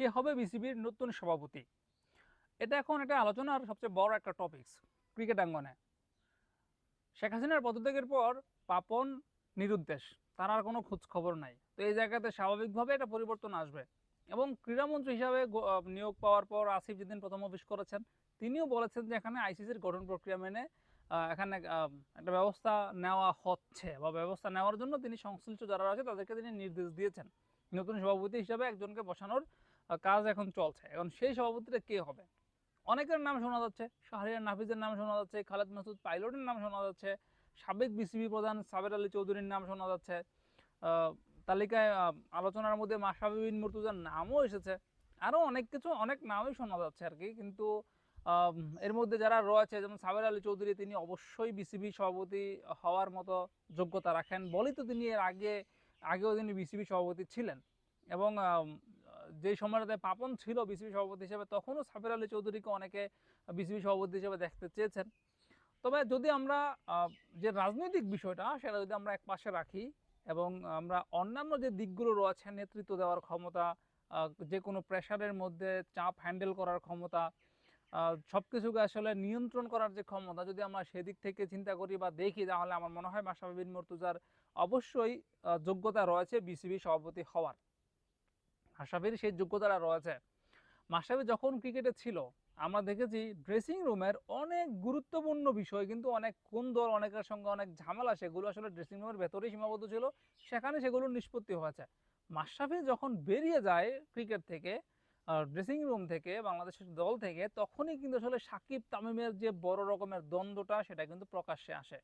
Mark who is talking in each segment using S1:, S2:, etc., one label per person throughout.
S1: কে হবে বিসিবির নতুন সভাপতি? এটা এখন একটা আলোচনার সবচেয়ে বড় একটা টপিকস ক্রিকেট আঙ্গনে। শেখ হাসিনার পদত্যাগের পর পাপন নিরুদ্দেশ, তার আর কোনো খোঁজ খবর নাই। তো এই জায়গাতে স্বাভাবিকভাবে একটা পরিবর্তন আসবে। এবং ক্রীড়ামন্ত্রী হিসাবে নিয়োগ পাওয়ার পর আসিফ যেদিন প্রথম অফিস করেছেন, তিনিও বলেছেন যে এখানে আইসিসির গঠন প্রক্রিয়া মেনে এখানে একটা ব্যবস্থা নেওয়া হচ্ছে বা ব্যবস্থা নেওয়ার জন্য তিনি সংশ্লিষ্ট যারা আছে তাদেরকে তিনি নির্দেশ দিয়েছেন। নতুন সভাপতি হিসাবে একজনকে বসানোর কাজ এখন চলছে। এখন সেই সভাপতিটা কে হবে? অনেকের নাম শোনা যাচ্ছে, শাহরিয়ার নাফিজের নাম শোনা যাচ্ছে, খালেদ মাসুদ পাইলটের নাম শোনা যাচ্ছে, সাবেক বিসিবি প্রধান সাবের আলী চৌধুরীর নাম শোনা যাচ্ছে তালিকায় আলোচনার মধ্যে মাশরাফি বিন মুর্তুজার নামও এসেছে। আরও অনেক কিছু, অনেক নামই শোনা যাচ্ছে আর কি, কিন্তু এর মধ্যে যারা রয়েছে, যেমন সাবের আলী চৌধুরী, তিনি অবশ্যই বিসিবি সভাপতি হওয়ার মতো যোগ্যতা রাখেন, বলেই তো তিনি এর আগে, আগেও তিনি বিসিবি সভাপতি ছিলেন। এবং যে সময়টাতে পাপন ছিল বিসিবি সভাপতি হিসেবে, তখনও সাবের আলী চৌধুরীকে অনেকে বিসিবি সভাপতি হিসেবে দেখতে চেয়েছেন। তবে যদি আমরা যে রাজনৈতিক বিষয়টা, সেটা যদি আমরা এক পাশে রাখি এবং আমরা অন্যান্য যে দিকগুলো রয়েছে, নেতৃত্ব দেওয়ার ক্ষমতা যে কোনো প্রেশারের মধ্যে চাপ হ্যান্ডেল করার ক্ষমতা সব কিছুকে আসলে নিয়ন্ত্রণ করার যে ক্ষমতা, যদি আমরা সেদিক থেকে চিন্তা করি বা দেখি, তাহলে আমার মনে হয় মাশরাফি বিন মুর্তুজার অবশ্যই যোগ্যতা রয়েছে বিসিবি সভাপতি হওয়ার। মাশরাফির সেই যোগ্যতাটা রয়েছে। মাশরাফি যখন ক্রিকেটে ছিল, আমরা দেখেছি ড্রেসিং রুমের অনেক গুরুত্বপূর্ণ বিষয় কিন্তু অনেক কুন্দর, অনেকের সঙ্গে অনেক ঝামেলা, সেগুলো আসলে ড্রেসিং রুমের ভেতরেই সীমাবদ্ধ ছিল। সেখানে সেগুলো নিষ্পত্তি হয়েছে। মাশরাফি যখন বেরিয়ে যায় ক্রিকেট থেকে ড্রেসিং রুম থেকে, বাংলাদেশের দল থেকে, তখনই কিন্তু আসলে সাকিব তামিমের যে বড় রকমের দ্বন্দ্বটা, সেটা কিন্তু প্রকাশ্যে আসে।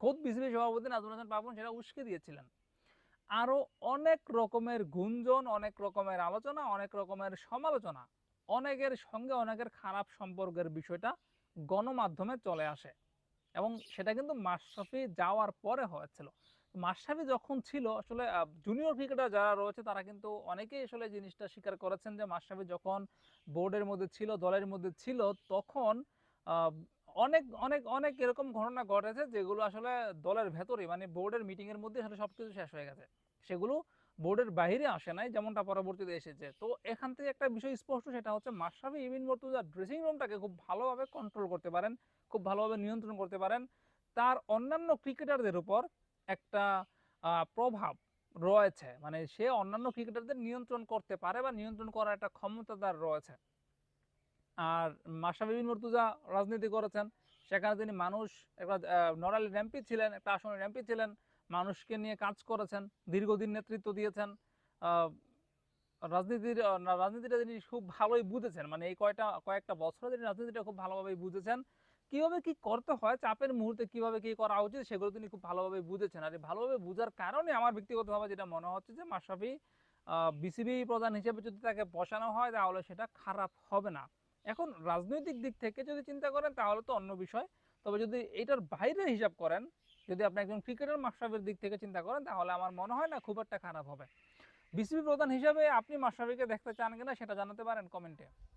S1: খোদ বিসিবি সভাপতি নাজমুল হাসান পাপন সেটা উস্কে দিয়েছিলেন। আরও অনেক রকমের গুঞ্জন, অনেক রকমের আলোচনা, অনেক রকমের সমালোচনা, অনেকের সঙ্গে অনেকের খারাপ সম্পর্কের বিষয়টা গণমাধ্যমে চলে আসে। এবং সেটা কিন্তু মাশরাফি যাওয়ার পরে হয়েছিল। মাশরাফি যখন ছিল, আসলে জুনিয়র ক্রিকেটার যারা রয়েছে, তারা কিন্তু অনেকেই আসলে জিনিসটা স্বীকার করেছেন যে, মাশরাফি যখন বোর্ডের মধ্যে ছিল, দলের মধ্যে ছিল, তখন অনেক অনেক অনেক এরকম ঘটনা ঘটেছে যেগুলো আসলে দলের ভেতরে মানে বোর্ডের মিটিংয়ের মধ্যে আসলে সব কিছু শেষ হয়ে গেছে। সেগুলো বোর্ডের বাইরে আসে নাই, যেমনটা পরবর্তীতে এসেছে। তো এখান থেকে একটা বিষয় স্পষ্ট, সেটা হচ্ছে মাশরাফি ইবিন মর্তুজা ড্রেসিং রুমটাকে খুব ভালোভাবে কন্ট্রোল করতে পারেন, খুব ভালোভাবে নিয়ন্ত্রণ করতে পারেন। তার অন্যান্য ক্রিকেটারদের উপর একটা প্রভাব রয়েছে। মানে সে অন্যান্য ক্রিকেটারদের নিয়ন্ত্রণ করতে পারে বা নিয়ন্ত্রণ করার একটা ক্ষমতা তার রয়েছে। আর মাশরাফি বিন মুর্তুজা রাজনীতি করেছেন। সেখানে তিনি মানুষ, একটা নরালি র্যাম্পি ছিলেন, একটা আসনে র্যাম্পি ছিলেন, মানুষকে নিয়ে কাজ করেছেন, দীর্ঘদিন নেতৃত্ব দিয়েছেন। রাজনীতির রাজনীতিটা তিনি খুব ভালোই বুঝেছেন। মানে এই কয়টা, কয়েকটা বছরে তিনি রাজনীতিটা খুব ভালোভাবেই বুঝেছেন। কীভাবে কি করতে হয়, চাপের মুহূর্তে কীভাবে কি করা উচিত, সেগুলো তিনি খুব ভালোভাবে বুঝেছেন। আর এই ভালোভাবে বুঝার কারণে আমার ব্যক্তিগতভাবে যেটা মনে হচ্ছে যে মাশরাফি বিসিবি প্রধান হিসেবে যদি তাকে বসানো হয়, তাহলে সেটা খারাপ হবে না। এখন রাজনৈতিক দিক থেকে যদি চিন্তা করেন, তাহলে তো অন্য বিষয়। তবে যদি এটার বাইরে হিসাব করেন, যদি আপনি একজন ক্রিকেটার মাশরাফির দিক থেকে চিন্তা করেন, তাহলে আমার মনে হয় না খুব একটা খারাপ হবে। বিসিবি প্রধান হিসাবে আপনি মাশরাফিকে দেখতে চান কিনা, সেটা জানাতে পারেন কমেন্টে।